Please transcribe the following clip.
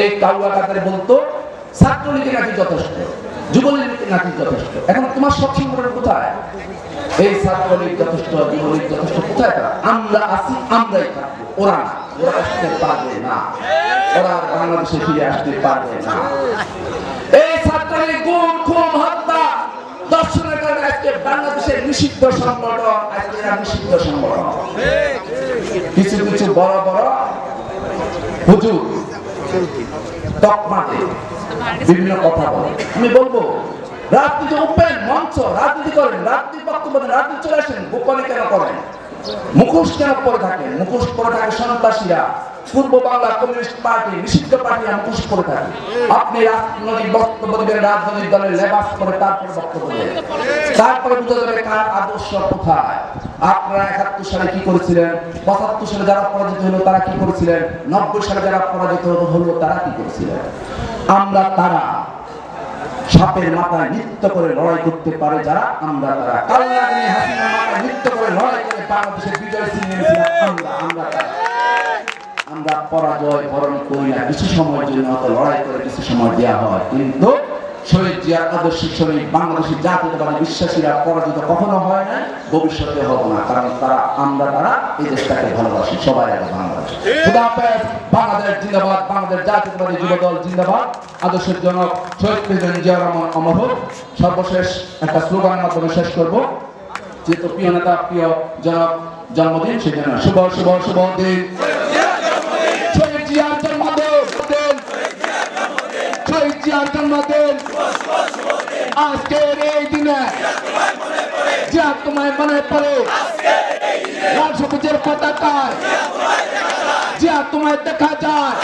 এই কাউয়া কাতারে বলতো? ছাত্রলীগের নাকি যথেষ্ট, যুবলীগের নাকি যথেষ্ট। এখন তোমার সব সংগঠন কোথায়? এই ছাত্রলীগ যথেষ্ট, যুবলীগ যথেষ্ট, কোথায় তারা? আমরা আছি, আমরাই থাকব। ওরা ওরা আসতে পারবে না। ওরা বাংলাদেশে ফিরে আসতে পারবে না। এই ছাত্রলীগ গুম, খুন, হত্যা, দর্শনের কারণে আজকে বাংলাদেশের নিষিদ্ধ সংগঠন, আজকে নিষিদ্ধ সংগঠন। কিছু কিছু বড় বড় হুজুর তকমাতে বিভিন্ন কথা বলে। আমি বলব রাজনীতি উঠবেন মঞ্চ, রাজনীতি করেন রাজনীতি বক্তব্য রাজনীতি চলে আসেন, গোপনে কেন করেন? মুখোশ কেন পরে থাকেন? মুখোশ পরে থাকে সন্ত্রাসীরা। পূর্ব বাংলা কমিউনিস্ট পার্টি, নিষিদ্ধ পার্টি মুখোশ পরে থাকে। আপনি রাজনৈতিক বক্তব্য দিবেন, রাজনৈতিক দলের লেবাস করে তারপরে বক্তব্য দেবেন। তারপরে বুঝা যাবে কার আদর্শ কোথায়? আপনারা একাত্তর সালে কি করেছিলেন? পঁচাত্তর সালে যারা পরাজিত হলো, তারা কি করেছিলেন? নব্বই সালে যারা পরাজিত হলো, তারা কি করেছিলেন? আমরা তারা সাপের মাথায় করে লড়াই করতে পারে যারা? আমরা তারা। কাল্লানি হাসিনা করে লড়াই করে বাংলাদেশের বিজয় তারা আমরা। পরাজয় বরণ করি কিছু সময়ের জন্য লড়াই করে কিছু সময় দেওয়া হয়। কিন্তু শহীদ জিয়ার আদর্শ শ্রমিক বাংলাদেশের জাতীয়তাবাদী বিশ্বাসীরা পরাজিত কখনো হয় না ভবিষ্যতে হব না, কারণ তারা, আমরা তারা এই দেশটাকে ভালোবাসি, সবাই আগে বাংলাদেশ। বাংলাদেশ জিন্দাবাদ, বাংলাদেশ জাতীয়তাবাদী যুব দল জিন্দাবাদ। আদর্শের জনক শহীদ প্রেসিডেন্ট জিয়া রহমান অমর সর্বশেষ একটা স্লোগানের মাধ্যমে শেষ করব। যেহেতু প্রিয় নেতা, প্রিয় জনক, জন্মদিন সেই জন্য শুভ শুভ শুভ দিন। জিয়ার জন্মদিন আজকের এই দিনে জিয়া তোমায় মনে পড়ে, লাল সবুজের পতাকায় জিয়া তোমায় দেখা যায়